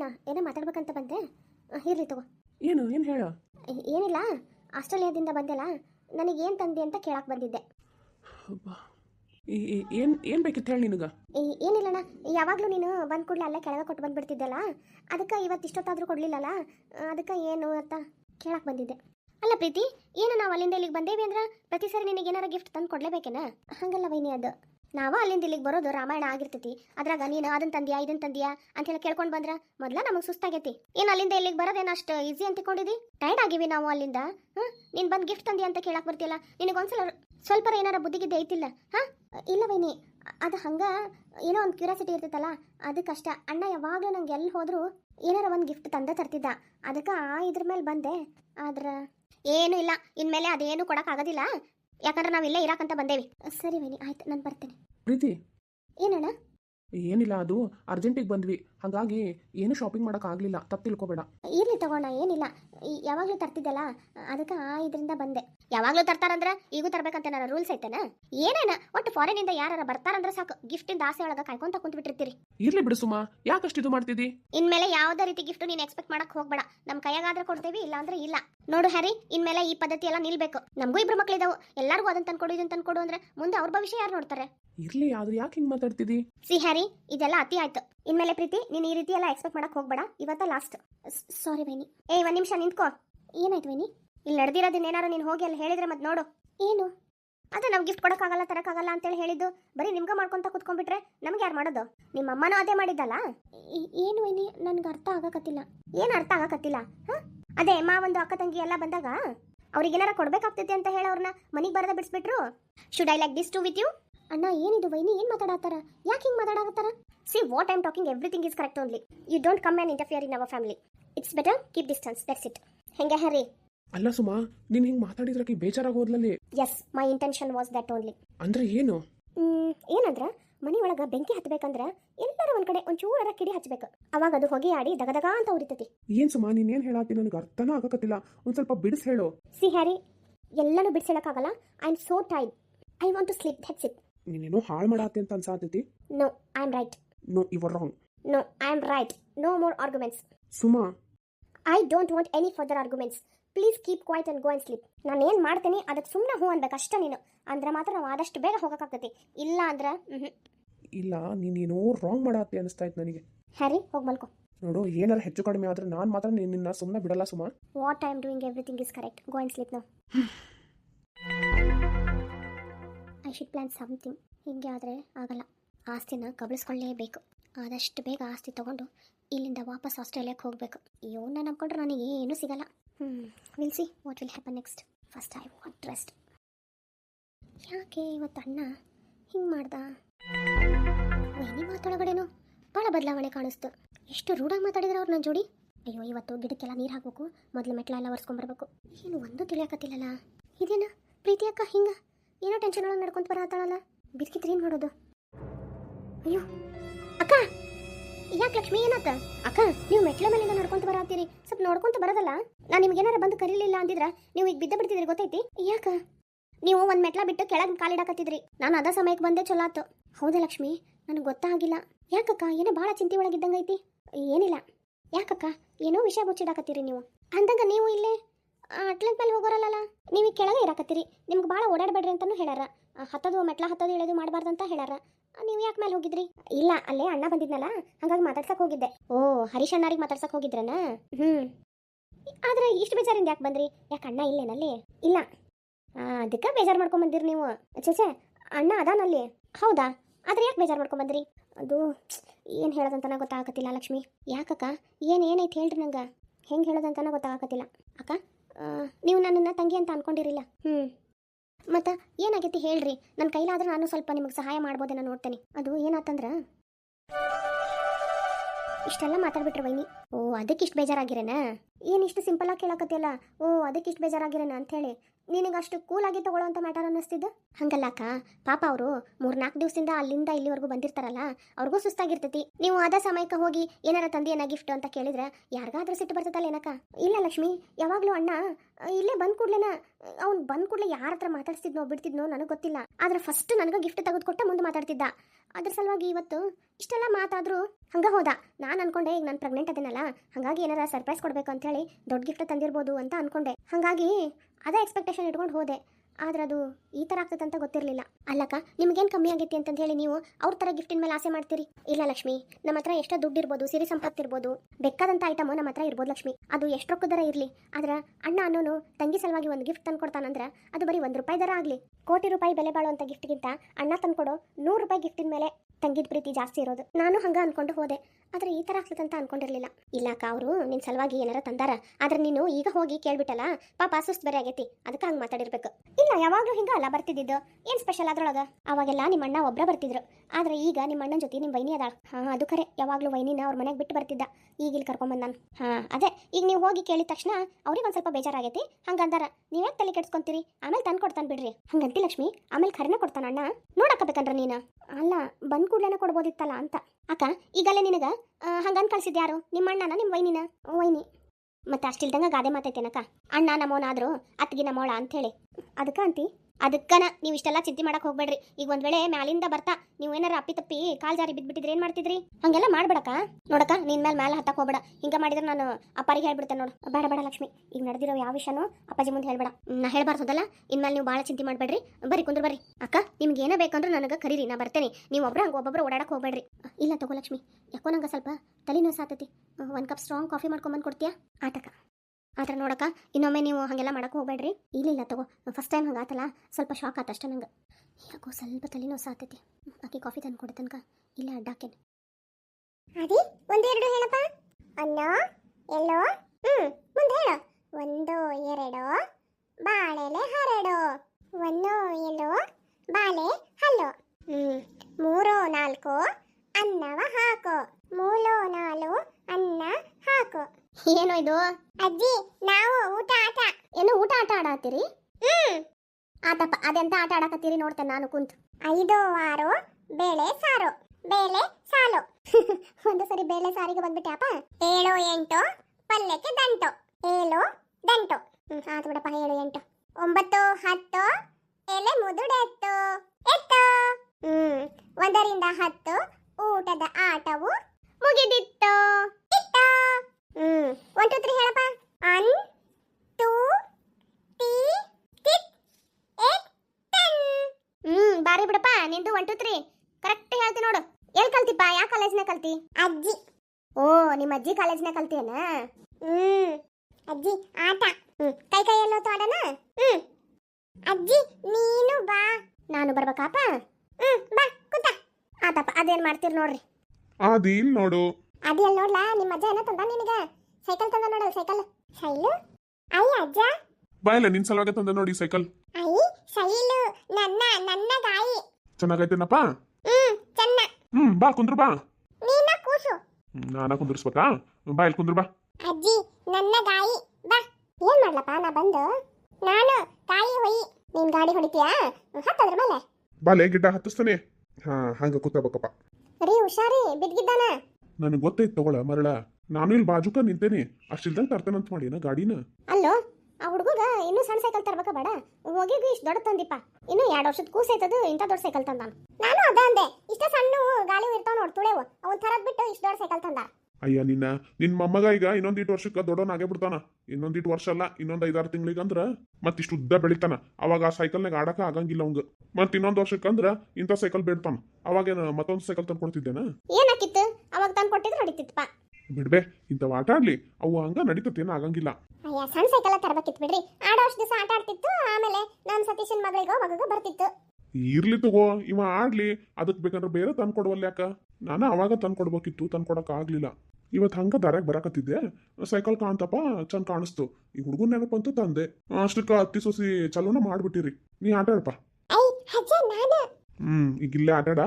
ಏನಣ್ಣ ಏನೋ ಮಾತಾಡ್ಬೇಕಂತ ಬಂದೆ. ಇರ್ಲಿ ತಗೋ. ಏನು ಏನು ಹೇಳೋ? ಏನಿಲ್ಲ ಆಸ್ಟ್ರೇಲಿಯಾದಿಂದ ಬಂದೆಲ್ಲ ನನಗೆ ಏನು ತಂದೆ ಅಂತ ಕೇಳಕ್ಕೆ ಬಂದಿದ್ದೆ. ಏನು ಏನು ಬೇಕಿತ್ತು ಹೇಳಿ ನಿನಗ? ಏ- ಏನಿಲ್ಲಣ್ಣ ಯಾವಾಗಲೂ ನೀನು ಬಂದ ಕೂಡಲೇ ಅಲ್ಲೇ ಕೆಳಗೆ ಕೊಟ್ಟು ಬಂದ್ಬಿಡ್ತಿದ್ದಲ್ಲ ಅದಕ್ಕೆ ಇವತ್ತು ಇಷ್ಟೊತ್ತಾದರೂ ಕೊಡಲಿಲ್ಲಲ್ಲ ಅದಕ್ಕೆ ಏನು ಅಂತ ಕೇಳಕ್ಕೆ ಬಂದಿದ್ದೆ. ಅಲ್ಲ ಪ್ರೀತಿ ಏನು ನಾವು ಅಲ್ಲಿಂದ ಇಲ್ಲಿಗೆ ಬಂದೇವಿ ಅಂದ್ರೆ ಪ್ರತಿ ಸರಿ ನಿನಗೆ ಏನಾರ ಗಿಫ್ಟ್ ತಂದು ಕೊಡ್ಲೇಬೇಕೇನ? ಹಂಗಲ್ಲ ವೈನಿ ಅದು. ನಾವು ಅಲ್ಲಿಂದ ಇಲ್ಲಿಗೆ ಬರೋದು ರಾಮಾಯಣ ಆಗಿರ್ತೈತಿ. ಅದ್ರಾಗ ನೀನು ಅದನ್ನ ತಂದಿಯಾ ಇದನ್ನ ತಂದಿಯಾ ಅಂತ ಹೇಳಿ ಕೇಳ್ಕೊಂಡು ಬಂದ್ರ ಮೊದ್ಲ ನಮಗೆ ಸುಸ್ತಾಗೈತಿ. ಏನು ಅಲ್ಲಿಂದ ಇಲ್ಲಿಗೆ ಬರೋದೇನು ಅಷ್ಟು ಈಸಿ ಅಂತ ತಿಳ್ಕೊಂಡಿದ್ದಿ ಟೈರ್ಡ್ ಆಗಿವಿ ನಾವು ಅಲ್ಲಿಂದ. ಹ್ಞೂ ನೀನು ಬಂದು ಗಿಫ್ಟ್ ತಂದಿ ಅಂತ ಕೇಳಕ್ ಬರ್ತಿಲ್ಲ ನಿನಗೊಂದ್ಸಲ ಸ್ವಲ್ಪ ಏನಾರ ಬುದ್ಧಿಗಿದ್ದೆ ಐತಿಲ್ಲ? ಹಾಂ? ಇಲ್ಲ ವೈನಿ, ಅದು ಹಂಗ ಏನೋ ಒಂದು ಕ್ಯೂರಿಯಾಸಿಟಿ ಇರ್ತೈತಲ್ಲ ಅದಕ್ಕಷ್ಟ ಅಣ್ಣ ಯಾವಾಗಲೂ ನಂಗೆ ಎಲ್ಲಿ ಹೋದ್ರು ಏನಾರ ಒಂದು ಗಿಫ್ಟ್ ತಂದೆ ತರ್ತಿದ್ದ. ಅದಕ್ಕೆ ಆ ಇದ್ರ ಮೇಲೆ ಬಂದೆ. ಆದ್ರೆ ಏನೂ ಇಲ್ಲ. ಇನ್ಮೇಲೆ ಅದೇನು ಕೊಡೋಕ್ಕಾಗೋದಿಲ್ಲ ಯಾಕಂದ್ರೆ ನಾವು ಇಲ್ಲೇ ಇರಾಕಂತ ಬಂದೇವಿ. ಸರಿ ಬನ್ನಿ ಆಯ್ತು ನಾನು ಬರ್ತೇನೆ. ಪ್ರೀತಿ? ಏನಣ್ಣ? ಏನಿಲ್ಲ ಅದು ಅರ್ಜೆಂಟಿಗೆ ಬಂದ್ವಿ. ಹಾಗಾಗಿ ಏನು ಶಾಪಿಂಗ್ ಮಾಡೋಕ್ಕಾಗಲಿಲ್ಲ ತಪ್ಪು ತಿಳ್ಕೊಬೇಡ. ಇರ್ಲಿ ತಗೋಣ ಏನಿಲ್ಲ. ಈ- ಯಾವಾಗ್ಲೂ ತರ್ತಿದ್ದಲ್ಲ ಅದಕ್ಕೆ ಆ ಇದರಿಂದ ಬಂದೆ. ಯಾವಾಗ್ಲೂ ತರ್ತಾರಂದ್ರ ಈಗೂ ತರ್ಬೇಕಂತ ನನ್ನ ರೂಲ್ಸ್ ಐತೆನ? ಏನೇನ? ಒಟ್ಟು ಇಂದ ಯಾರು ಬರ್ತಾರಂದ್ರ ಸಾಕು. ಗಿಫ್ಟಿಂದ ಆಸೆ ಒಳಗ ಕಾಯ್ಕೊಂತ ಕುಂತ ಬಿಟ್ಟಿರ್ತೀರಿ ಇರ್ಲಿ ಬಿಡು ಸುಮಾ. ಯಾಕಷ್ಟು ಇದು ಮಾಡ್ತಿದ್ದಿ ಇನ್ಮೇಲೆ ಯಾವ್ದೇ ರೀತಿ ಗಿಫ್ಟ್ ನೀನ್ ಎಕ್ಸ್ಪೆಕ್ಟ್ ಮಾಡಕ್ ಹೋಗ್ಬೇಡ. ನಮ್ ಕೈಯಾಗಾದ್ರೆ ಕೊಡ್ತೇವಿ ಇಲ್ಲ ಅಂದ್ರೆ ಇಲ್ಲ. ನೋಡು ಹರಿ ಇನ್ಮೇಲೆ ಈ ಪದ್ಧತಿ ಎಲ್ಲ ನಿಲ್ಬೇಕು. ನಮಗೂ ಇಬ್ರು ಮಕ್ಳಿದಾವು. ಎಲ್ಲಾರ್ಗೂ ಅದನ್ನ ತಂದ್ಕೊಡು ಇದನ್ನ ತಂದ್ಕೊಡು ಅಂದ್ರೆ ಮುಂದೆ ಅವ್ರ ಭವಿಷ್ಯ ಯಾರು ನೋಡ್ತಾರೆ? ಇರ್ಲಿ ಆದ್ರೆ ಯಾಕೆ ಹಿಂಗೆ ಮಾತಾಡ್ತಿದ್ದಿ ಸಿ ಹ್ಯಾರಿ ಇದೆಲ್ಲ ಅತಿ ಆಯ್ತು. ಇನ್ಮೇಲೆ ಪ್ರೀತಿ, ನೀನು ಈ ರೀತಿ ಎಲ್ಲ ಎಕ್ಸ್ಪೆಕ್ಟ್ ಮಾಡಕ್ ಹೋಗ್ಬೇಡ. ಇವತ್ತ ಲಾಸ್ಟ್ ಸಾರಿ ವೈನಿ. ಏ, ಒಂದ್ ನಿಮಿಷ ನಿಂತ್ಕೋ. ಏನಾಯ್ತು ವೈನಿ? ಇಲ್ಲಿ ನಡೆದಿರೋದನ್ನ ಏನಾರು ನೀನು ಹೋಗಿ ಅಲ್ಲಿ ಹೇಳಿದ್ರೆ ಮತ್ತೆ ನೋಡು. ಏನು? ಅದೇ ನಾವು ಗಿಫ್ಟ್ ಕೊಡೋಕ್ಕಾಗಲ್ಲ, ತರಕ್ಕಾಗಲ್ಲ ಅಂತೇಳಿ ಹೇಳಿದ್ದು. ಬರೀ ನಿಮ್ಗೆ ಮಾಡ್ಕೊಂತ ಕುತ್ಕೊಂಡ್ಬಿಟ್ರೆ ನಮ್ಗೆ ಯಾರು ಮಾಡೋದು? ನಿಮ್ಮ ಅಮ್ಮನೂ ಅದೇ ಮಾಡಿದ್ದಲ್ಲ? ಏನು ವೈನಿ? ನನ್ಗೆ ಅರ್ಥ ಆಗಕತ್ತಿಲ್ಲ. ಏನು ಅರ್ಥ ಆಗಕತ್ತಿಲ್ಲ? ಅದೇ ಮಾವಂದು ಅಕ್ಕ ತಂಗಿ ಎಲ್ಲ ಬಂದಾಗ ಅವ್ರಿಗೆ ಏನಾರ ಕೊಡ್ಬೇಕಾಗ್ತೈತಿ ಅಂತ ಹೇಳಿ ಅವ್ರನ್ನ ಮನೆಗೆ ಬರದ ಬಿಡಿಸ್ಬಿಟ್ರು. Should I like this to with you ಅಣ್ಣ ಏನಿದು ವೈನಿ? ಏನು ಮಾತಾಡತ್ತಾರ? ಯಾಕೆ ಹಿಂಗೆ ಮಾತಾಡಕತ್ತಾರ? See what I'm talking everything is correct only you don't come and interfere in our family it's better keep distance that's it ಹೆಂಗೆ ಹರಿ ಅಲ್ಲ ಸುಮಾ ನೀನು ಹಿಂಗೆ ಮಾತಾಡಿದ್ರಕ್ಕೆ ಬೇಜಾರಾಗಿ ಹೋದ್ಲಲ್ಲಿ? Yes my intention was that only ಅಂದ್ರೆ ಏನು? ಏನಂದ್ರ ಮನೆ ಒಳಗೆ ಬೆಂಕಿ ಹತ್ತಬೇಕಂದ್ರ ಎಲ್ಲರ ಒಂದ್ ಕಡೆ ಒಂಚೂರ ಕಿಡಿ ಹಚ್ಚಬೇಕು ಅವಾಗ ಅದು ಹೊಗೆ ಆಡಿ ದಗದಗ ಅಂತ ಉರಿತೈತಿ. ಏನು ಸುಮಾ ಏನ್ ಹೇಳಾತಿ? ನನಗೆ ಅರ್ಥನ ಆಗಕತ್ತಿಲ್ಲ. ಒಂದು ಸ್ವಲ್ಪ ಬಿಡಿಸ್ ಹೇಳು. ಸಿ ಹ್ಯಾರಿ ಎಲ್ಲನೂ ಬಿಡಿಸಲಕ್ಕಾಗಲ್ಲ I am so Tide I want to sleep that's it ನೀನೇನೋ ಹಾಳು ಮಾಡತ್ತೆ ಅಂತ ಅನ್ಸಾತೈತಿ? No I am right no ever wrong no I am right no more arguments Suma. I don't want any further arguments please keep quiet and go and sleep ನಾನು ಏನು ಮಾಡ್ತೀನಿ? ಅದಕ್ಕೆ ಸುಮ್ಮನೆ ಹೋ ಅನ್ಬೇಕು ಅಷ್ಟೇ ನೀನು. ಅಂದ್ರೆ ಮಾತ್ರ ನಾವು ಆದಷ್ಟು ಬೇಗ ಹೋಗೋಕ್ಕಾಗ್ತೈತಿ. ಇಲ್ಲ ಅಂದ್ರೆ ಹ್ಞೂ ಇಲ್ಲ ನೀನೇನೋ ರಾಂಗ್ ಮಾಡತ್ತೆ ಅನಿಸ್ತಾ ಇತ್ತು ನನಗೆ. ಹರಿ ಹೋಗಿ ಮಲ್ಕೊ. ನೋಡು ಏನಾರ ಹೆಚ್ಚು ಕಡಿಮೆ ಆದ್ರೆ ನಾನು ಮಾತ್ರ ನಿನ್ನ ಸುಮ್ಮನೆ ಬಿಡಲ್ಲ Suma. What I am doing everything is correct go and sleep ನಾವು ಐ ಶುಡ್ ಪ್ಲ್ಯಾನ್ ಸಮಥಿಂಗ್ ಹಿಂಗೆ ಆದರೆ ಆಗಲ್ಲ. ಆಸ್ತಿನ ಕಬಳಿಸ್ಕೊಳ್ಳೇಬೇಕು. ಆದಷ್ಟು ಬೇಗ ಆಸ್ತಿ ತಗೊಂಡು ಇಲ್ಲಿಂದ ವಾಪಸ್ ಆಸ್ಟ್ರೇಲಿಯಾಕ್ಕೆ ಹೋಗಬೇಕು. ಇವನ್ನ ನಂಬ್ಕೊಂಡ್ರೆ ನನಗೆ ಏನೂ ಸಿಗಲ್ಲ. ಹ್ಞೂ will see what will happen next first I want rest ಯಾಕೆ ಇವತ್ತು ಅಣ್ಣ ಹಿಂಗೆ ಮಾಡ್ದ? ಏನೇ ಮಾತಾಡೋಗಡೇನು ಭಾಳ ಬದಲಾವಣೆ ಕಾಣಿಸ್ತು. ಎಷ್ಟು ರೂಢಾಗಿ ಮಾತಾಡಿದ್ರೆ ಅವ್ರು ನನ್ನ ಜೋಡಿ? ಅಯ್ಯೋ, ಇವತ್ತು ಗಿಡಕ್ಕೆಲ್ಲ ನೀರು ಹಾಕಬೇಕು, ಮೊದಲು ಮೆಟ್ಲೆಲ್ಲ ಒರೆಸ್ಕೊಂಬರ್ಬೇಕು ಏನು ಒಂದು ತಿಳಿಯಾಕತ್ತಿಲ್ಲಲ್ಲ ಇದೇನಾ? ಪ್ರೀತಿ ಅಕ್ಕ, ಹಿಂಗ? ಏನೋ ಟೆನ್ಷನ್ ಒಳಗೆ ನಡ್ಕೊಂತ ಬರತ್ತಾಳಲ್ಲ ಬಿದ್ಕಿತ್ರಿ ಏನು ಮಾಡೋದು? ಅಯ್ಯೋ, ಅಕ್ಕ! ಯಾಕೆ ಲಕ್ಷ್ಮಿ, ಏನಾತ? ಅಕ್ಕ, ನೀವು ಮೆಟ್ಲ ಮೇಲಿಂದ ನಡ್ಕೊಂತ ಬರತ್ತೀರಿ ಸ್ವಲ್ಪ ನೋಡ್ಕೊಂತ ಬರೋದಲ್ಲ? ನಾನು ನಿಮ್ಗೆ ಏನಾರ ಬಂದು ಕರೀಲಿಲ್ಲ ಅಂದಿದ್ರ ನೀವು ಈಗ ಬಿದ್ದ ಬಿಡ್ತಿದ್ರಿ, ಗೊತ್ತೈತಿ? ಯಾಕ? ನೀವು ಒಂದು ಮೆಟ್ಲ ಬಿಟ್ಟು ಕೆಳಗೆ ಕಾಲಿಡಾಕತ್ತಿದ್ರಿ ನಾನು ಅದ ಸಮಯಕ್ಕೆ ಬಂದೆ ಚಲೋ ಆತು. ಹೌದಾ ಲಕ್ಷ್ಮಿ, ನನಗೆ ಗೊತ್ತಾಗಿಲ್ಲ. ಯಾಕಕ್ಕ, ಏನೋ ಭಾಳ ಚಿಂತೆ ಒಳಗಿದ್ದಂಗೈತಿ? ಏನಿಲ್ಲ. ಯಾಕಕ್ಕ, ಏನೋ ವಿಷಯ ಮುಚ್ಚಿಡಾಕತ್ತೀರಿ ನೀವು? ಅಂದಂಗ ನೀವು ಇಲ್ಲೇ? ಅಟ್ಲಂಟ್ ಮೇಲೆ ಹೋಗೋರಲ್ಲ ನೀವು ಕೆಳಗೆ ಇರಾಕತ್ತೀರಿ. ನಿಮ್ಗೆ ಭಾಳ ಓಡಾಡಬೇಡ್ರಿ ಅಂತಾನು ಹೇಳಾರ ಆ, ಹತ್ತದು ಮೆಟ್ಲ ಹತ್ತದು ಇಳಿದು ಮಾಡಬಾರ್ದಂತ ಹೇಳ್ಯಾರ. ಆ, ನೀವು ಯಾಕೆ ಮೇಲೆ ಹೋಗಿದ್ರಿ? ಇಲ್ಲ ಅಲ್ಲೇ ಅಣ್ಣ ಬಂದಿದ್ನಲ್ಲ ಹಾಗಾಗಿ ಮಾತಾಡ್ಸಕ್ ಹೋಗಿದ್ದೆ. ಓ ಹರೀಶ್ ಅಣ್ಣಾರಿಗೆ ಮಾತಾಡ್ಸಕ್ ಹೋಗಿದ್ರನ? ಹ್ಞೂ ಆದ್ರೆ ಇಷ್ಟು ಬೇಜಾರಿಂದ ಯಾಕೆ ಬಂದ್ರಿ? ಯಾಕೆ ಅಣ್ಣ ಇಲ್ಲೇನಲ್ಲಿ? ಇಲ್ಲ. ಅದಕ್ಕೆ ಬೇಜಾರು ಮಾಡ್ಕೊಂಡ್ ಬಂದಿರಿ ನೀವು. ಚೇಚೆ ಅಣ್ಣ ಅದಾನಲ್ಲಿ. ಹೌದಾ? ಆದ್ರೆ ಯಾಕೆ ಬೇಜಾರು ಮಾಡ್ಕೊಂಡ್ ಬಂದ್ರಿ? ಅದು ಏನು ಹೇಳೋದಂತನ ಗೊತ್ತಾಗತ್ತಿಲ್ಲ ಲಕ್ಷ್ಮಿ. ಯಾಕಕ್ಕ? ಏನು ಏನೈತೆ ಹೇಳ್ರಿ ನಂಗೆ? ಹೆಂಗೆ ಹೇಳೋದಂತನ ಗೊತ್ತಾಗತ್ತಿಲ್ಲ ಅಕ್ಕ ಆ, ನೀವು ನನ್ನನ್ನು ತಂಗಿ ಅಂತ ಅನ್ಕೊಂಡಿರಿಲ್ಲ ಹ್ಞೂ ಮತ್ತು ಏನಾಗೈತಿ ಹೇಳ್ರಿ? ನನ್ನ ಕೈಲಾದ್ರೆ ನಾನು ಸ್ವಲ್ಪ ನಿಮಗೆ ಸಹಾಯ ಮಾಡ್ಬೋದೇನೋ ನೋಡ್ತೇನೆ. ಅದು ಏನಾತಂದ್ರ? ಇಷ್ಟೆಲ್ಲ ಮಾತಾಡ್ಬಿಟ್ರೆ ವೈನಿ. ಓ ಅದಕ್ಕೆ ಇಷ್ಟು ಬೇಜಾರಾಗಿರೇನ? ಏನು ಇಷ್ಟು ಸಿಂಪಲಾಗಿ ಕೇಳಕತ್ತಿಯಲ್ಲ? ಓ, ಅದಕ್ಕೆ ಇಷ್ಟು ಬೇಜಾರಾಗಿರೋಣ ಅಂಥೇಳಿ ನಿನಗೆ ಅಷ್ಟು ಕೂಲಾಗಿ ಅಂತ ಮ್ಯಾಟರ್ ಅನ್ನಿಸ್ತಿದ್ದು? ಹಂಗಲ್ಲ ಅಕ್ಕ. ಪಾಪ ಅವರು ಮೂರ್ನಾಲ್ಕು ದಿವಸದಿಂದ ಅಲ್ಲಿಂದ ಇಲ್ಲಿವರೆಗೂ ಬಂದಿರ್ತಾರಲ್ಲ, ಅವ್ರಿಗೂ ಸುಸ್ತಾಗಿರ್ತೈತಿ. ನೀವು ಅದ ಸಮಯಕ್ಕೆ ಹೋಗಿ ಏನಾರ ತಂದಿಯೇನ ಗಿಫ್ಟ್ ಅಂತ ಕೇಳಿದ್ರೆ ಯಾರಿಗಾದ್ರೂ ಸಿಟ್ಟು ಬರ್ತದಲ್ಲ ಏನಕ್ಕ? ಇಲ್ಲ ಲಕ್ಷ್ಮಿ, ಯಾವಾಗಲೂ ಅಣ್ಣ, ಇಲ್ಲೇ ಬಂದ ಕೂಡ್ಲೇನ, ಅವ್ನು ಬಂದ್ ಕೂಡಲೇ ಯಾರ ಹತ್ರ ಮಾತಾಡ್ತಿದ್ನೋ ಬಿಡ್ತಿದ್ನೋ ನನಗೆ ಗೊತ್ತಿಲ್ಲ. ಆದ್ರೆ ಫಸ್ಟ್ ನನಗೆ ಗಿಫ್ಟ್ ತೆಗೆದುಕೊಟ್ಟ ಮುಂದೆ ಮಾತಾಡ್ತಿದ್ದ. ಅದ್ರ ಸಲುವಾಗಿ ಇವತ್ತು ಇಷ್ಟೆಲ್ಲ ಮಾತಾದ್ರು ಹಂಗ ಹೋದ. ನಾನು ಅನ್ಕೊಂಡೆ, ಈಗ ನಾನು ಪ್ರೆಗ್ನೆಂಟ್ ಅದೇನಲ್ಲ, ಹಾಗಾಗಿ ಏನಾರ ಸರ್ಪ್ರೈಸ್ ಕೊಡಬೇಕು ಅಂತೇಳಿ ದೊಡ್ಡ ಗಿಫ್ಟ್ ತಂದಿರ್ಬೋದು ಅಂತ ಅನ್ಕೊಂಡೆ. ಹಾಗಾಗಿ ಅದೇ ಎಕ್ಸ್ಪೆಕ್ಟೇಷನ್ ಇಟ್ಕೊಂಡು ಹೋದೆ. ಆದ್ರೆ ಅದು ಈ ಥರ ಆಗ್ತದೆ ಅಂತ ಗೊತ್ತಿರಲಿಲ್ಲ. ಅಲ್ಲಕ್ಕ, ನಿಮ್ಗೇನು ಕಮ್ಮಿ ಆಗೈತಿ ಅಂತ ಹೇಳಿ ನೀವು ಅವ್ರ ಥರ ಗಿಫ್ಟಿನ ಮೇಲೆ ಆಸೆ ಮಾಡ್ತೀರಿ? ಇಲ್ಲ ಲಕ್ಷ್ಮಿ ನಮ್ಮ ಹತ್ರ ಎಷ್ಟೋ ದುಡ್ಡು ಇರ್ಬೋದು, ಸಿರಿ ಸಂಪತ್ತು ಇರ್ಬೋದು. ಬೇಕಾದಂಥ ಐಟಮು ನಮ್ಮ ಹತ್ರ ಇರ್ಬೋದು ಲಕ್ಷ್ಮಿ. ಅದು ಎಷ್ಟು ರೊಕ್ಕದರ ಇರಲಿ. ಆದ್ರೆ ಅಣ್ಣ ಅನ್ನೋನು ತಂಗಿ ಸಲುವಾಗಿ ಒಂದು ಗಿಫ್ಟ್ ತಂದ್ಕೊಡ್ತಾನಂದ್ರೆ ಅದು ಬರೀ ಒಂದು ರೂಪಾಯಿ ದರ ಆಗಲಿ. ಕೋಟಿ ರೂಪಾಯಿ ಬೆಲೆ ಬಾಳುವಂಥ ಗಿಫ್ಟ್ಗಿಂತ ಅಣ್ಣ ತಂದ್ಕೊಡೋ ನೂರು ರೂಪಾಯಿ ಗಿಫ್ಟಿನ ಮೇಲೆ ತಂಗಿದ ಪ್ರೀತಿ ಜಾಸ್ತಿ ಇರೋದು. ನಾನು ಹಂಗ ಅನ್ಕೊಂಡು ಹೋದೆ. ಆದ್ರೆ ಈ ಥರ ಆಗ್ತದಂತ ಅನ್ಕೊಂಡಿರ್ಲಿಲ್ಲ. ಇಲ್ಲ ಅಕ್ಕ, ಅವರು ನಿನ್ನ ಸಲುವಾಗಿ ಏನಾರ ತಂದಾರ. ಆದ್ರೆ ನೀನು ಈಗ ಹೋಗಿ ಕೇಳ್ಬಿಟ್ಟಲ್ಲ? ಪಾಪ ಸುಸ್ತು ಬೇರೆ ಆಗೈತಿ. ಅದಕ್ಕೆ ಹಂಗೆ ಮಾತಾಡಿರ್ಬೇಕು. ಇಲ್ಲ, ಯಾವಾಗಲೂ ಹಿಂಗ ಅಲ್ಲ ಬರ್ತಿದ್ದಿದ್ದು. ಏನು ಸ್ಪೆಷಲ್ ಅದ್ರೊಳಗ? ಅವಾಗೆಲ್ಲ ನಿಮ್ಮ ಅಣ್ಣ ಒಬ್ರ ಬರ್ತಿದ್ರು. ಆದ್ರೆ ಈಗ ನಿಮ್ಮ ಅಣ್ಣನ ಜೊತೆ ನಿಮ್ಮ ವೈನಿ ಅದಾಳ. ಹಾ, ಅದು ಖರೆ. ಯಾವಾಗಲೂ ವೈನಿನ ಅವ್ರ ಮನೆಗೆ ಬಿಟ್ಟು ಬರ್ತಿದ್ದ. ಈಗ ಇಲ್ಲಿ ಕರ್ಕೊಂಬಂದ್ ನಾನು. ಹಾ, ಅದೇ. ಈಗ ನೀವು ಹೋಗಿ ಕೇಳಿದ ತಕ್ಷಣ ಅವ್ರಿಗೆ ಒಂದು ಸ್ವಲ್ಪ ಬೇಜಾರಾಗೈತಿ. ಹಂಗಂದಾರ ನೀವ್ಯಾಕೆ ತಲೆ ಕೆಡ್ಸ್ಕೊಂತೀರಿ? ಆಮೇಲೆ ತಂದು ಕೊಡ್ತಾನೆ ಬಿಡ್ರಿ. ಹಂಗಂತಿ ಲಕ್ಷ್ಮಿ, ಆಮೇಲೆ ಖರೇನ ಕೊಡ್ತಾನ ಅಣ್ಣ ನೋಡಕ್ಕ ಬೇಕಂದ್ರ ನೀನು? ಅಲ್ಲ, ಬಂದ್ ಕೂಡ್ಲೇನ ಕೊಡ್ಬೋದಿತ್ತಲ್ಲ ಅಂತ. ಅಕ್ಕ, ಈಗಲೇ ನಿನಗ ಹಂಗನ್ ಕಳ್ಸಿದ್ ಯಾರು? ನಿಮ್ಮ ಅಣ್ಣನ, ನಿಮ್ಮ ವೈನಿನ? ವೈನಿ. ಮತ್ತೆ ಅಷ್ಟಿಲ್ದಂಗ ಗಾದೆ ಮಾತೈತೇನಕ್ಕ? ಅಣ್ಣ ನಮ್ಮವನಾದ್ರು ಅತ್ತಿಗೆ ನಮ್ಮವಳ ಅಂಥೇಳಿ ಅದಕ್ಕ ಅಂತಿ ಅದಕ್ಕನ ನೀವು ಇಷ್ಟೆಲ್ಲ ಚಿಂತೆ ಮಾಡಕ್ ಹೋಗ್ಬೇಡ್ರಿ. ಈಗ ಒಂದ್ ವೇಳೆ ಮ್ಯಾಲಿಂದ ಬರ್ತಾ ನೀವು ಏನಾರ ಅಪ್ಪಿ ತಪ್ಪಿ ಕಾಲ್ ಜಾರಿ ಬಿದ್ಬಿಟ್ಟಿದ್ರೆ ಏನ್ ಮಾಡ್ತಿದ್ರಿ? ಹಂಗೆಲ್ಲ ಮಾಡ್ಬೇಡಕ ನೋಡಕ ನಿನ್ ಮೇಲೆ ಮ್ಯಾಲೆ ಹತ್ತಕ್ ಹೋಗ್ಬೇಡ. ಹಿಂಗ ಮಾಡಿದ್ರೆ ನಾನು ಅಪ್ಪರಿಗೆ ಹೇಳ್ಬಿಡ್ತೇನೆ ನೋಡು. ಬೇಡ ಬೇಡ ಲಕ್ಷ್ಮಿ. ಈಗ ನಡೆದಿರೋ ಯಾವ ವಿಷಯನೂ ಅಪ್ಪಾಜಿ ಮುಂದೆ ಹೇಳ್ಬೇಡ. ನಾ ಹೇಳ್ಬಾರ್ದಲ್ಲ ಇನ್ಮೇಲೆ ನೀವು ಭಾಳ ಚಿಂತೆ ಮಾಡ್ಬೇಡ್ರಿ. ಬರ್ರಿ, ಕುಂದ್ರ ಬರ್ರಿ. ಅಕ್ಕ, ನಿಮ್ಗೆ ಏನೋ ಬೇಕಂದ್ರೆ ನನಗೆ ಕರೀರಿ. ನಾ ಬರ್ತೇನೆ. ನೀವು ಒಬ್ರು ಹಂಗೆ ಒಬ್ಬೊಬ್ರು ಓಡಾಡಕ್ ಹೋಗ್ಬೇಡ್ರಿ. ಇಲ್ಲ ತಗೋ ಲಕ್ಷ್ಮಿ. ಯಾಕೋ ನಂಗೆ ಸ್ವಲ್ಪ ತಲೆನೋ ಸಾತತಿ. ಒಂದು ಕಪ್ ಸ್ಟ್ರಾಂಗ್ ಕಾಫಿ ಮಾಡ್ಕೊಂಬಂದು ಕೊಡ್ತೀಯಾ? ಆತಕ್ಕ ಆದ್ರೆ ನೋಡಕ್ಕ, ಇನ್ನೊಮ್ಮೆ ನೀವು ಹಾಗೆಲ್ಲ ಮಾಡೋಕೆ ಹೋಗ್ಬೇಡ್ರಿ. ಇಲ್ಲಿಲ್ಲ ಇಲ್ಲ ತಗೋ ಫಸ್ಟ್ ಟೈಮ್ ಹಂಗಾತಲ್ಲ, ಸ್ವಲ್ಪ ಶಾಕ್ ಆತ ಅಷ್ಟೇ ನಂಗೆ. ಯಾಕೋ ಸ್ವಲ್ಪ ತಲೆನೋವು ಸಾತೈತಿ. ಆಕೆ ಕಾಫಿ ತಂದು ಕೊಡ ತನಕ. ಇಲ್ಲ ಅಡ್ಡಾಕೇನೆ ಅದಿ ಒಂದೆರಡು ಹೇಳಪ್ಪ. ಅನ್ನ, ಎಲ್ಲೋ ಹ್ಞೂ ಮುಂದೆ ಹೇಳು. ಒಂದು, ಎರಡು, ಬಾಳೆಲೆ ಹರಡು. ಒಂದು, ಎಲ್ಲೋ, ಬಾಳೆ ಹಲ್ಲು. ಹ್ಞೂ ಮೂರು, ನಾಲ್ಕು, ಅನ್ನವ ಹಾಕು ಮೂಲು ನಾಲು ಅನ್ನ ಹಾಕು ಏನು ಇದು? ಅಜ್ಜಿ ನಾವು ಊಟ ಆಟ. ಏನು ಊಟ ಆಟ ಆಡಾತೀರಿ? ಹ್ಮ್. ಆತಪ್ಪ ಅದೆಂತ ಆಟ ಆಡಕತ್ತೀರಿ ನೋಡ್ತೇನೆ ನಾನು ಕುಂತು. ಐದು ಆರು ಬೇಳೆ ಸಾರು. ಬೇಳೆ ಸಾಲು. ಒಂದು ಸರಿ ಬೇಳೆ ಸಾರಿಗೆ ಬಂದ್ಬಿಟ್ಟಪ್ಪ ಏಳು ಎಂಟು ಪಲ್ಯಕ್ಕೆ ದಂಟು. ಏಳು ದಂಟು. ಹ್ಮ್ ಆತು ಬಿಡಪ್ಪ ಏಳು ಎಂಟು. ಒಂಬತ್ತು ಹತ್ತು ಎಲೆ ಮುದುಡೆತ್ತು ಎತ್ತು. ಹ್ಮ್ ಒಂದರಿಂದ ಹತ್ತು ಊಟದ ಆಟವು ಮುಗಿದಿತ್ತು. ಹ್ಮ್. ಒನ್ ಟು ತ್ರೀ ಹೇಳಪ್ಪ. ಅನ್ ಟೂ ಟಿ ಟಿಟ್ ಏಟ್ ಟೆನ್ ಹ್ಮ್ ಬಾರಿ ಬಿಡಪ್ಪ. ನಿಂದು ಒನ್ ಟು ತ್ರೀ ಕರೆಕ್ಟ್ ಹೇಳ್ತಿ ನೋಡು. ಎಲ್ಲಿ ಕಲ್ತಿಪ್ಪ? ಯಾವ ಕಾಲೇಜ್ನ ಕಲ್ತಿ? ಅಜ್ಜಿ. ಓ ನಿಮ್ಮ ಅಜ್ಜಿ ಕಾಲೇಜ್ನ ಕಲ್ತಿಯೇನ? ಹ್ಮ್. ಅಜ್ಜಿ ಆಟ. ಹ್ಮ್. ಕೈ ಕೈ ಎಲ್ಲೋತು ಆಡನ? ಹ್ಮ್. ಅಜ್ಜಿ ನೀನು ಬಾ. ನಾನು ಬರ್ಬೇಕಾಪ ಹ್ಮ್ ಬಾ ಕುಂತ. ಆತಪ್ಪ ಅದೇನ್ ಮಾಡ್ತೀರಿ ನೋಡ್ರಿ? ಇಲ್ಲಿ ನೋಡು. ಅದೇ ಅಲ್ಲಿ ನೋಡ್ಲಾ ನಿಮ್ಮ ಅಜ್ಜ ಏನೋ ತಂದ ನಿನಗೆ? ಸೈಕಲ್ ತಂದ ನೋಡಲ್ಲ ಸೈಕಲ್. ಶೈಲು? ಐ ಅಜ್ಜ? ಬಾಯಲ್ಲ ನಿನ್ ಸಲುವಾಗಿ ತಂದೆ ನೋಡಿ ಸೈಕಲ್. ಐ? ಶೈಲು? ನನ್ನ ನನ್ನ ಗಾಯಿ. ಚೆನ್ನಾಗೈತೇನಪ್ಪ? ಹ್ಮ್ ಚೆನ್ನ. ಹ್ಮ್ ಬಾ ಕುಂದ್ರು ಬಾ. ನೀನ ಕೂಸು. ನಾನು ಕುಂದ್ರಿಸ್ಬೇಕಾ? ಬಾ ಇಲ್ಲಿ ಕುಂದ್ರು ಬಾ. ಅಜ್ಜಿ ನನ್ನ ಗಾಯಿ. ಬಾ. ಏನ್ ಮಾಡ್ಲಪ್ಪ ನಾ ಬಂದು? ನಾನು ಗಾಯಿ ಹೊಯಿ. ನಿನ್ ಗಾಡಿ ಹೊಡಿತೀಯಾ? ಹತ್ತದ್ರ ಮೇಲೆ. ಬಾಲೆ ಗಿಡ್ಡ ಹತ್ತಿಸ್ತಾನೆ. ಹಾ ಹಂಗ ಕೂತ್ಕೋಬೇಕಪ್ಪ. ರೀ ಹುಷಾರಿ ಬಿದ್ಗಿದ್ದಾನ ನನಗೆ ಗೊತ್ತೈತ್ ತಗೊಳ ಮರಳ. ನಾನು ಇಲ್ಲಿ ಬಾಜುಕ ನಿಂತೇನಿ. ಅಷ್ಟಿಲ್ದಂಗೆ ತರ್ತೇನಂತ ಮಾಡಿನ ಗಾಡಿನ? ಅಲ್ಲೋ ಆ ಹುಡುಗ ಇನ್ನೂ ಸಣ್ಣ ಸೈಕಲ್ ತರ್ಬೇಕ ಬೇಡ. ಹೋಗಿ ಇಷ್ಟು ದೊಡ್ಡ ತಂದಿಪ್ಪ. ಇನ್ನು ಎರಡು ವರ್ಷದ ಕೂಸ್ ಐತದು ಇಂಥ ದೊಡ್ಡ ಸೈಕಲ್ ತಂದ ನಾನು ಅದ ಅಂದೆ. ಇಷ್ಟ ಸಣ್ಣ ಗಾಳಿ ಇರ್ತಾವ ನೋಡ್ ತುಳೆವು. ಅವನ್ ತರದ್ ಬಿಟ್ಟು ಇಷ್ಟು ದೊಡ್ಡ ಸೈಕಲ್ ತಂದ. ಅಯ್ಯ ನಿನ್ನ ನಿನ್ ಮೊಮ್ಮಗ ಈಗ ಇನ್ನೊಂದಿಟ್ಟು ವರ್ಷಕ್ಕೆ ದೊಡ್ಡವನಾಗೇ ಬಿಡ್ತಾನ ಇನ್ನೊಂದಿಟ್ಟು ವರ್ಷ ಅಲ್ಲ ಇನ್ನೊಂದ್ ಐದಾರು ತಿಂಗಳಿಗಂದ್ರ ಮತ್ ಇಷ್ಟು ಉದ್ದ ಬೆಳಿತಾನ. ಅವಾಗ ಆ ಸೈಕಲ್ನಾಗ ಆಡಕ ಆಗಂಗಿಲ್ಲ ಅವಂಗ ಮತ್ ಇನ್ನೊಂದ್ ವರ್ಷಕ್ಕಂದ್ರ ಇಂಥ ಸೈಕಲ್ ಬೇಡ್ತಾನ. ಅವಾಗೇನ ಮತ್ತೊಂದು ಸೈಕಲ್ ತಂದ್ಕೊಡ್ತಿದ್ದೇನ? ಏನಾಕಿತ್ತು? ಕೊಟ್ಟಿದ್ರೆ ನಡೀತಿತ್ತಪ್ಪ ಬಿಡ್ಬೆ ಇಂಥವ್ ಆಟ ಆಡ್ಲಿ. ಅವು ಹಂಗ ನಡೀತತ್ತೇನು ಆಗಂಗಿಲ್ಲ. ಅಯ್ಯ ಸಣ್ಣ ಸೈಕಲ್ ತರಬೇಕಿತ್ತು ಬಿಡ್ರಿ. ಆಡೋ ಅಷ್ಟು ದಿವಸ ಆಟ ಆಡ್ತಿತ್ತು ಆಮೇಲೆ ನಾನು ಸತೀಶನ್ ಮಗಳಿಗೋ ಮಗಗ ಬರ್ತಿತ್ತು. ಇರ್ಲಿ ತಗೋ ಇವ ಆಡ್ಲಿ. ಅದಕ್ಕೆ ಬೇಕಂದ್ರೆ ಬೇರೆ ತಂದು ಕೊಡವಲ್ಲ ಯಾಕ? ನಾನು ಅವಾಗ ತಂದು ಕೊಡ್ಬೇಕಿತ್ತು ತಂದು ಕೊಡಕ್ ಆಗ್ಲಿಲ್ಲ. ಇವತ್ತು ಹಂಗ ದಾರ್ಯಾಗ ಬರಾಕತ್ತಿದ್ದೆ. ಸೈಕಲ್ ಕಾಣ್ತಪ್ಪ ಚಂದ ಕಾಣಿಸ್ತು. ಈ ಹುಡುಗನ ನೆನಪಂತೂ ತಂದೆ. ಅಷ್ಟಕ್ಕ ಅತ್ತಿ ಸೊಸಿ ಚಲೋನ ಮಾಡ್ಬಿಟ್ಟಿರಿ. ನೀ ಆಟ ಆಡಪ್ಪ ಹ್ಮ್ ಈಗ ಇಲ್ಲೇ ಆಟಾಡ.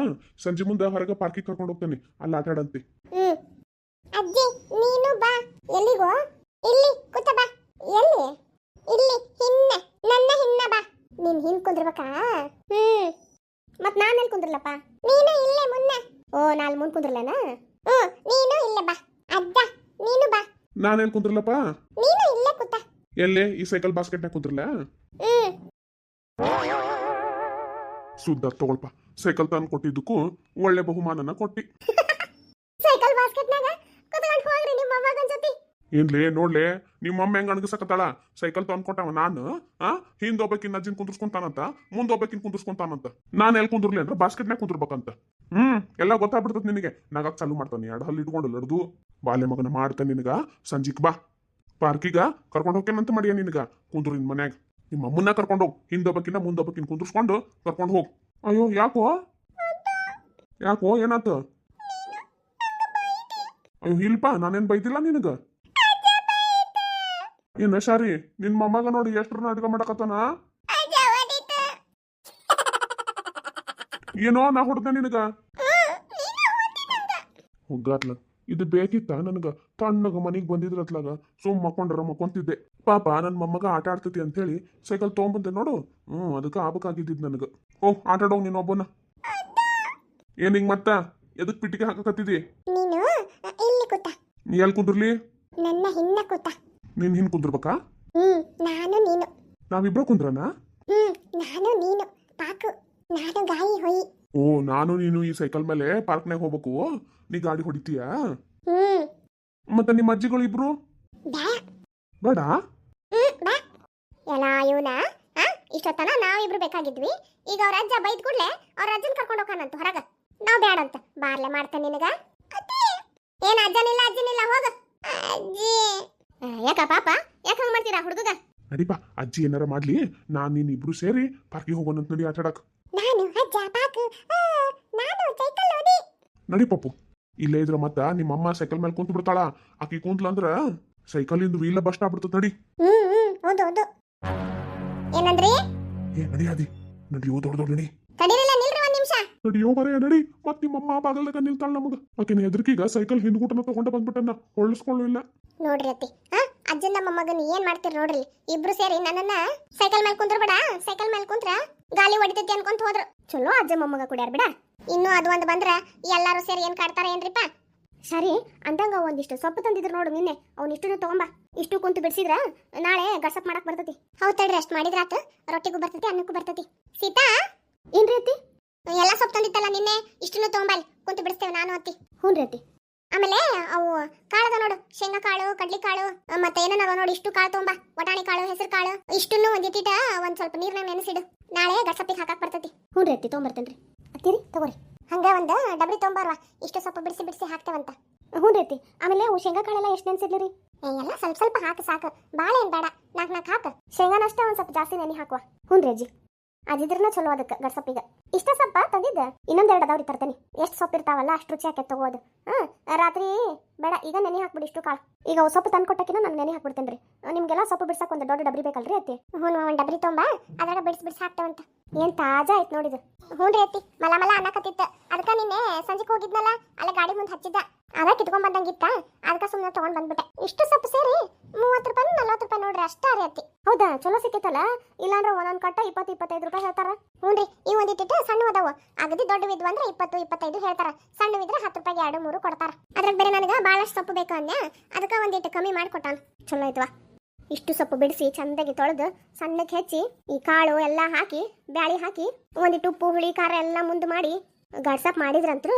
ಸಂಜೆ ಮುಂದೆ ಹೊರಗೆ ಪಾರ್ಕಿಗೆ ಕರ್ಕೊಂಡು ಹೋಗ್ತೇನೆ. ಅಲ್ಲಿ ಆಟಾಡಂತೆ. ಹ್ಮ್. ಅಜ್ಜಿ ನೀನು ಬಾ. ಎಲ್ಲಿಗೋ? ಇಲ್ಲಿ ಕೂತ ಬಾ. ಎಲ್ಲಿ? ಇಲ್ಲಿ ಹಿನ್ನ ನನ್ನ ಹಿನ್ನ ಬಾ. ನೀನ್ ಹಿಂದ್ ಕುಂದ್ರಬೇಕಾ? ಹ್ಮ್. ಮತ್ ನಾನು ಅಲ್ಲಿ ಕುಂದ್ರಲಪ್ಪ? ನೀನು ಇಲ್ಲೇ ಮುನ್ನ. ಓ ನಾಲ್ ಮುಂದ್ ಕುಂದ್ರಲ್ಲನ ಹ್ಮ್ ನೀನು ಇಲ್ಲೇ ಬಾ. ಅಜ್ಜ ನೀನು ಬಾ. ನಾನೆಲ್ಲಿ ಕುಂದ್ರಲ್ಲಪ್ಪ ನೀನು ಇಲ್ಲೇ ಕೂತ. ಎಲ್ಲೇ? ಈ ಸೈಕಲ್ ಬಾಸ್ಕೆಟ್ನಾಗ ಕುಂದ್ರಲ್ಲ ಹ್ಮ್. ಸುದ್ದ ತಗೊಳ್ಪ ಸೈಕಲ್ ತಂದು ಕೊಟ್ಟಿದ್ದಕ್ಕೂ ಒಳ್ಳೆ ಬಹುಮಾನನ ಕೊಟ್ಟಿ. ಸೈಕಲ್ ಬಾಸ್ಕೆಟ್ನಾಗ ಕುತ್ಕೊಂಡು ಹೋಗ್ರಿ ನಿಮ್ಮ ಜೊತೆ. ಏನ್ಲೇ ನೋಡ್ಲೆ ನಿಮ್ಮ ಅಮ್ಮ ಹೆಂಗ್ ಅಣಗಿಸಕತ್ತಾಳ ಸೈಕಲ್ ತಂದು ಕೊಟ್ಟವ ನಾನು ಆ? ಹಿಂದ್ ಒಬ್ಬಕಿನ್ ಅಜ್ಜಿನ ಕುಂದ್ರಸ್ಕೊಂತಾನಂತ ಮುಂದ್ ಒಬ್ಬಕಿನ್ ಕುಂದ್ರಸ್ಕೊಂತಾನಂತ. ನಾನು ಎಲ್ಲಿ ಕುಂದ್ರಲಿ ಅಂದ್ರೆ ಬಾಸ್ಕೆಟ್ನಾಗ ಕುಂದ್ರಬೇಕಂತ. ಹ್ಮ್ ಎಲ್ಲ ಗೊತ್ತಾಗ್ಬಿಡ್ತದ ನಿನಗೆ. ನಾಗಾಕ್ ಚಾಲು ಮಾಡ್ತಾನೆ ಎರಡು ಹಲ್ಲು ಇಟ್ಕೊಂಡು ಲಡ್ದು. ಬಾಲ್ಯ ಮಗನ ಮಾಡ್ತಾನೆ ನಿನಗ. ಸಂಜಿಕ್ ಬಾ. ಪಾರ್ಕಿಗ ಕರ್ಕೊಂಡು ಹೋಗ್ತೇನಂತ ಮಾಡಿಯ ನಿನಗ ಕುಂದ್ರು ನಿನ್ ಮನ್ಯಾಗ. ನಿಮ್ಮ ಅಮ್ಮನ್ನ ಕರ್ಕೊಂಡು ಹೋಗಿ. ಹಿಂದೊಬ್ಬಕಿನ ಮುಂದೊಬ್ಬಕಿನ ಕುಂದ್ರಸ್ಕೊಂಡು ಕರ್ಕೊಂಡು ಹೋಗಿ. ಅಯ್ಯೋ, ಯಾಕೋ? ಯಾಕೋ, ಏನಾತ? ಅಯ್ಯೋ, ಇಲ್ಪ, ನಾನೇನ್ ಬೈದಿಲ್ಲ ನಿನಗ? ಏನ ಶಾರಿ, ನಿನ್ ಮೊಮ್ಮಗ ನೋಡಿ ಎಷ್ಟ್ರ ನಾಟಕ ಮಾಡಕತ್ತಾನ? ಏನೋ ನಾ ಹೊಡ್ದೆ ನಿನಗ? ಹುಗ್ಗಾತ್ಲ ಇದು ಬೇಕಿತ್ತ ನನಗ? ತಣ್ಣಗ ಮನಿಗ್ ಬಂದಿದ್ರತ್ಲಾಗ ಸುಮ್ ಮಕ್ಕೊಂಡ್ರ ಮಕ್ಕೊಂತಿದ್ದೆ. ಪಾಪ ನನ್ನ ಮೊಮ್ಮಗ ಆಟ ಆಡ್ತೈತಿ ಅಂತೇಳಿ ಸೈಕಲ್ ತೊಗೊಂಬಂದೆ ನೋಡು. ಹ್ಞೂ ಅದಕ್ಕೆ ಆಬಕಾಗಿದ್ದಿದ್ದು ನನಗೆ. ಓ ಆಟ ನೀನು ನೀನ್ ಒಬ್ಬನ. ಏನ್ ಹಿಂಗ್ ಮತ್ತ ಎದಕ್ ಪಿಟಿಕೆ ಹಾಕಕತ್ತಿದಿ ನೀನು ಇಲ್ಲಿ ಕೂತ. ನೀ ಎಲ್ ಕುಂದ್ರಲಿ? ನನ್ನ ಹಿಂದ ಕೂತ. ನೀನ್ ಹಿಂದ್ ಕುಂದ್ರಬೇಕಾ? ಹ್ಮ್ ನಾನು ನೀನು. ನಾವಿಬ್ರು ಕುಂದ್ರನ? ಹ್ಮ್ ನಾನು ನೀನು. ಪಾಕು ನಾನು ಗಾಯಿ ಹೊಯಿ. ಓ ನಾನು ನೀನು ಈ ಸೈಕಲ್ ಮೇಲೆ ಪಾರ್ಕ್ನಾಗ ಹೋಗ್ಬೇಕು. ನೀ ಗಾಡಿ ಹೊಡಿತೀಯಾ? ಹ್ಮ್. ಮತ್ತೆ ನಿಮ್ಮ ಅಜ್ಜಿಗಳು ಇಬ್ರು? ಬೇಡ? ಎಲ್ಲ ಇವನ ಇಷ್ಟೊತ್ತನ ನಾವಿಬ್ರು ಬೇಕಾಗಿದ್ವಿ. ಈಗ ಅವ್ರ ಅಜ್ಜ ಬೈದ್ ಕೂಡ್ಲೆ ಅವ್ರ ಅಜ್ಜನ್ ಕರ್ಕೊಂಡು ಹೋಗಾನಂತ ಹೊರಗ. ನಾವ್ ಬ್ಯಾಡ ಅಂತ ಬಾರ್ಲೆ ಮಾಡ್ತಾನೆ ನಿನಗ. ಏನ್ ಅಜ್ಜನಿಲ್ಲ ಅಜ್ಜನಿಲ್ಲ ಹೋಗ. ಅಜ್ಜಿ! ಯಾಕ ಪಾಪ? ಯಾಕ ಹಂಗ ಮಾಡ್ತೀರಾ ಹುಡುಗ ನಡಿಪಾ ಅಜ್ಜಿ ಏನಾರ ಮಾಡ್ಲಿ ನಾನ್ ನೀನ್ ಇಬ್ರು ಸೇರಿ ಪಾರ್ಕಿಗೆ ಹೋಗೋಣ ಅಂತ ನಡಿ ಆಟಾಡಕ್. ನಾನು ಅಜ್ಜ ಪಾಕು ನಾನು ಸೈಕಲ್ ಓದಿ ನಡಿ ಪಪ್ಪು ಇಲ್ಲೇ ಇದ್ರ ಮತ್ತ ನಿಮ್ಮಮ್ಮ ಸೈಕಲ್ ಮೇಲೆ ಕುಂತು ಬಿಡ್ತಾಳ ಆಕಿ ಕುಂತ್ಲ ಅಂದ್ರ ಸೈಕಲ್ ಇಂದ ವೀಲ ಬಸ್ಟ್ ಆಗ್ಬಿಡ್ತದ ನಡಿ. ಹ್ಮ್ ಹ್ಮ್ ಹೌದು ಹೌದು. ಏನಂದ್ರಿ? ಏ ನಡಿ ಅದಿ ನಡಿಯೋ ದೊಡ್ಡ ದೊಡ್ಡ ನಡಿ. ತಡೀರಿಲ್ಲ ನಿಲ್ರಿ ಒಂದ್ ನಿಮಿಷ. ನಡಿಯೋ ಬರೆಯ ನಡಿ. ಮತ್ ನಿಮ್ಮ ಅಮ್ಮ ಬಾಗಲ್ದಾಗ ನಿಲ್ತಾಳ ನಮಗ. ಆಕಿನ ಎದ್ರಿಕೀಗ ಸೈಕಲ್ ಹಿಂದ್ಗುಟನ ತಗೊಂಡ ಬಂದ್ಬಿಟ್ಟನ್ನ ಹೊಳ್ಳಿಸ್ಕೊಳ್ಳು ಇಲ್ಲ. ನೋಡ್ರಿ ಅತ್ತಿ. ಹಾ ಅಜ್ಜನ ಮೊಮ್ಮಗನ ಏನ್ ಮಾಡ್ತೀರಿ ನೋಡ್ರಿ. ಇಬ್ರು ಸೇರಿ ನನ್ನನ್ನ ಸೈಕಲ್ ಮೇಲೆ ಕುಂದ್ರಬೇಡ ಸೈಕಲ್ ಮೇಲೆ ಕುಂತ್ರ ಗಾಲಿ ಹೊಡಿತೈತಿ ಅನ್ಕೊಂತ ಹೋದ್ರು. ಚಲೋ ಅಜ್ಜ ಮೊಮ್ಮಗ ಕುಡಿಯಾರ ಬಿಡ. ಇನ್ನು ಅದು ಒಂದ್ ಬಂದ್ರ ಎಲ್ಲಾರು ಸೇರಿ ಏನ್ ಕಾಡ್ತಾರ ಏನ್ರಿಪ್ಪ? ಸರಿ, ಅಂದಂಗ ಒಂದಿಷ್ಟು ಸೊಪ್ಪು ತಂದಿದ್ರು ನೋಡು ನಿನ್ನೆ. ಅವ್ನ ಇಷ್ಟು ತಗೊಂಬ. ಇಷ್ಟು ಕುಂತು ಬಿಡಿಸಿದ್ರ ನಾಳೆ ಗಸಪ್ ಮಾಡಕ್ ಬರ್ತತಿ. ಹೌದ್ ತಡ್ರಿ, ಅಷ್ಟ್ ಮಾಡಿದ್ರಾತು ರೊಟ್ಟಿಗೂ ಬರ್ತತಿ, ಅನ್ನಕ್ಕೂ ಬರ್ತತಿ. ಸೀತಾ? ಏನ್ರಿ ಅತ್ತಿ? ಎಲ್ಲ ಸೊಪ್ಪು ತಂದಿತ್ತಲ್ಲ ನಿನ್ನೆ? ಇಷ್ಟನ್ನು ತಗೊಂಬಲ್ಲಿ ಕುಂತು ಬಿಡಿಸ್ತೇವೆ ನಾನು, ಅತ್ತಿ. ಹ್ಞೂ ಅತ್ತಿ. ಆಮೇಲೆ ಅವು ಕಾಳದ ನೋಡು. ಶೇಂಗಾ ಕಾಳು, ಕಡ್ಲಿ ಕಾಳು, ಮತ್ತೆ ಏನನ್ನ ನೋಡಿ. ಇಷ್ಟು ಕಾಳು ತೊಗೊಂಬ. ವಟಾಣಿ ಕಾಳು, ಹೆಸರು ಕಾಳು. ಇಷ್ಟನ್ನು ಒಂದಿಟ್ಟಿಟ ಒಂದ್ ಸ್ವಲ್ಪ ನೀರ್ನ ನೆನೆಸಿಡು. ನಾಳೆ ಗಸಪ್ಪಿಗೆ ಹಾಕಕ್ ಬರ್ತತಿ. ಹ್ಞೂ ರೀ ಅತ್ತಿ ಅತ್ತಿರಿ, ತಗೋರಿ. ಹಂಗ ಒಂದು ಡಬ್ರಿ ತೊಂಬಾರ್ವಾ ಇಷ್ಟು ಸ್ವಲ್ಪ ಬಿಡಿಸಿ ಬಿಡಿಸಿ ಹಾಕ್ತೇವಂತ. ಹ್ಞೂ ರೀತಿ. ಆಮೇಲೆ ಅವು ಶೇಂಗಾ ಕಾಳೆಲ್ಲ ಎಷ್ಟು ನೆನೆಸಿದ್ಲಿ ರೀ? ಎಲ್ಲ ಸ್ವಲ್ಪ ಸ್ವಲ್ಪ ಹಾಕು, ಸಾಕು. ಬಾಳೆ ಏನ್ ಬೇಡ. ನಾಲ್ಕು ನಾಲ್ಕು ಹಾಕು. ಶೇಂಗಾನ ಒಂದು ಒಂದ್ ಸ್ವಲ್ಪ ಜಾಸ್ತಿ ನೆನೆ ಹಾಕುವ. ಹ್ಞೂ ರೀ ಅಜ್ಜಿ ಅದಿದ್ರನ ಚಲೋ ಅದಕ್ಕೆ ಗಡ್ಸಪ್ಪಿಗ ಇಷ್ಟ ಸೊಪ್ಪ ತಂದಿದ್ದ? ಇನ್ನೊಂದೆರಡು ಅದಾವ್ರಿ ತರ್ತೇನೆ. ಎಷ್ಟು ಸೊಪ್ಪು ಇರ್ತಾವಲ್ಲ ಅಷ್ಟು ರುಚಿ ಹಾಕಿ ತಗೋದು ಹಾ ರಾತ್ರಿ ಬೇಡ ಈಗ ನೆನೆ ಹಾಕ್ಬಿಡಿ ಇಷ್ಟು ಕಾಳು. ಈಗ ಸೊಪ್ಪು ತಂದು ಕೊಟ್ಟಕಿನ ನಾನು ನೆನೆ ಹಾಕ್ಬಿಡ್ತೇನೆ ರೀ ನಿಮ್ಗೆಲ್ಲ ಸೊಪ್ಪು ಬಿಡ್ಸಕ್ಕೆ ಒಂದು ದೊಡ್ಡ ಡಬ್ರಿ ಬೇಕಲ್ರಿ ಅತ್ತಿ? ಹ್ಞೂ ಒಂದು ಡಬ್ರಿ ತೊಂಬ ಅದ್ರಾಗ ಬಿಡ್ಸಿ ಬಿಡ್ಸಿ ಹಾಕ್ತೇವಂತ. ಏನ್ ತಾಜಾ ಆಯ್ತು ನೋಡಿದ್ರು ಹ್ಞೂ ರೀ ಅತ್ತಿ ಮಲ ಮಲ ಅನ್ನಕತ್ತಿತ್ತು. ಅದಕ್ಕೆ ನಿನ್ನೆ ಸಂಜೆಗೆ ಹೋಗಿದ್ನಲ್ಲ ಅಲ್ಲೇ ಗಾಡಿ ಮುಂದೆ ಹಚ್ಚಿದ್ದ. ಅದ ಕಿತ್ಕೊಂಡ್ ಬಂದಂಗಿತ್ತ? ಅದಕ್ಕೆ ಸುಮ್ಮನೆ ತಗೊಂಡ್ ಬಂದ್ಬಿಟ್ಟೆ. ಇಷ್ಟು ಸೊಪ್ಪು ಸೇರಿ ಮೂವತ್ತು ರೂಪಾಯಿ ನಲ್ವತ್ತು ರೂಪಾಯಿ ನೋಡ್ರಿ ಅಷ್ಟೇ ಅತ್ತಿ. ಹೌದಾ? ಚಲೋ ಸಿಕ್ಕಿತ್ತಲ್ಲ? ಇಲ್ಲಾಂದ್ರೆ ಒಂದೊಂದು ಕಟ್ಟ ಇಪ್ಪತ್ತು ಇಪ್ಪತ್ತೈದು ರೂಪಾಯಿ ಹೇಳ್ತಾರ. ಹ್ಞೂ ಈ ಒಂದಿಟ್ಟಿಟ್ಟು ಸಣ್ಣ ಅದಾವ. ಅಗದಿ ದೊಡ್ಡವಿದ್ವು ಅಂದ್ರೆ ಇಪ್ಪತ್ತು, ಇಪ್ಪತ್ತೈದು ಹೇಳ್ತಾರ. ಸಣ್ಣವಿದ್ರೆ ಹತ್ತು ರೂಪಾಯಿಗೆ ಎರಡು, ಮೂರು ಕೊಡ್ತಾರ. ಅದ್ರಾಗ ಬೇರೆ ನನಗೆ ಭಾಳಷ್ಟು ಸೊಪ್ಪು ಬೇಕು ಅಂದ್ಯ? ಅದಕ್ಕೆ ಒಂದಿಟ್ಟು ಕಮ್ಮಿ ಮಾಡ್ಕೊಟ್ಟಾನ ಚಲೋ ಐತವ ಇಷ್ಟು ಸೊಪ್ಪು ಬಿಡಿಸಿ ಚಂದಾಗಿ ತೊಳೆದು ಸಣ್ಣಕ್ಕೆ ಹೆಚ್ಚಿ ಈ ಕಾಳು ಎಲ್ಲ ಹಾಕಿ, ಬ್ಯಾಳಿ ಹಾಕಿ ಒಂದಿಟ್ಟು ಉಪ್ಪು, ಹುಳಿ, ಖಾರ ಎಲ್ಲ ಮುಂದೆ ಮಾಡಿ ಗಡ್ಸಪ್ ಮಾಡಿದ್ರಂತ್ರು,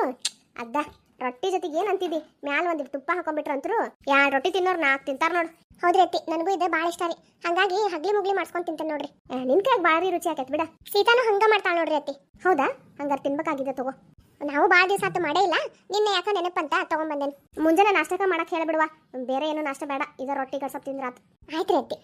ಅದ್ದ. ರೊಟ್ಟಿ ಜೊತೆಗೆ ಏನ್ ಅಂತಿದಿ ಮ್ಯಾಲ ಒಂದಿಟ್ಟು ತುಪ್ಪ ಹಾಕೊಂಡ್ಬಿಟ್ರಂತ್ರು ಎರಡು ರೊಟ್ಟಿ ತಿನ್ನೋರು ನಾಕ್ ತಿಂತಾರ ನೋಡು. ಹೌದ್ರಿ ಅತ್ತಿ, ನನಗೂ ಇದೆ ಭಾಳ ಇಷ್ಟ ರೀ. ಹಂಗಾಗಿ ಹಗ್ಲಿ ಮುಗ್ಲಿ ಮಾಡ್ಸ್ಕೊಂಡ್ ತಿಂತೇನೆ ನೋಡ್ರಿ. ನಿನ್ ಕೈಯಾಗ ಭಾರಿ ರುಚಿ ಆಕೈತ್ ಬಿಡ. ಸೀತಾನು ಹಂಗ ಮಾಡ್ತಾಳ ನೋಡ್ರಿ ಅತ್ತಿ. ಹೌದಾ? ಹಂಗಾರೆ ತಿನ್ಬೇಕಾಗಿದೆ ತಗೋ. ನಾವು ಭಾಳ ದಿವಸ ಆತು ಮಾಡೇ ಇಲ್ಲ. ನಿನ್ನೆ ಯಾಕ ನೆನಪಂತ ತಗೊಂಡ್ ಬಂದೇನಿ. ಮುಂಜಾನೆ ನಾಷ್ಟಕ ಮಾಡಕ್ ಹೇಳ್ಬಿಡುವ. ಬೇರೆ ಏನು ನಾಷ್ಟ ಬೇಡ. ಇದ ರೊಟ್ಟಿ ಕಳ್ಸಪ್ ತಿಂದ್ರಾತ್. ಆಯ್ತ್ರಿ ಅತ್ತಿ.